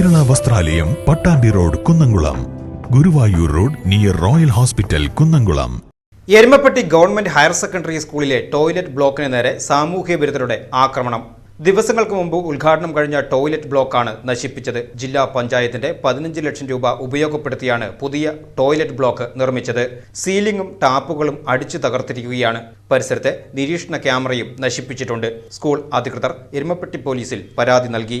വസ്ത്രാലയം Pattambi road Kunnamkulam. Guruvayur road near royal hospital Kunnamkulam. Erumapetty government higher secondary സ്കൂളിലെ toilet ബ്ലോക്കിന് നേരെ സാമൂഹ്യ വിരുദ്ധരുടെ ആക്രമണം. ദിവസങ്ങൾക്ക് മുമ്പ് ഉദ്ഘാടനം കഴിഞ്ഞ ടോയ്ലറ്റ് ബ്ലോക്കാണ് നശിപ്പിച്ചത്. ജില്ലാ പഞ്ചായത്തിന്റെ പതിനഞ്ച് ലക്ഷം രൂപ ഉപയോഗപ്പെടുത്തിയാണ് പുതിയ ടോയ്ലറ്റ് ബ്ലോക്ക് നിർമ്മിച്ചത്. സീലിംഗും ടാപ്പുകളും അടിച്ചു തകർത്തിരിക്കുകയാണ്. പരിസരത്തെ നിരീക്ഷണ ക്യാമറയും നശിപ്പിച്ചിട്ടുണ്ട്. സ്കൂൾ അധികൃതർ എരുമപ്പെട്ടി പോലീസിൽ പരാതി നൽകി.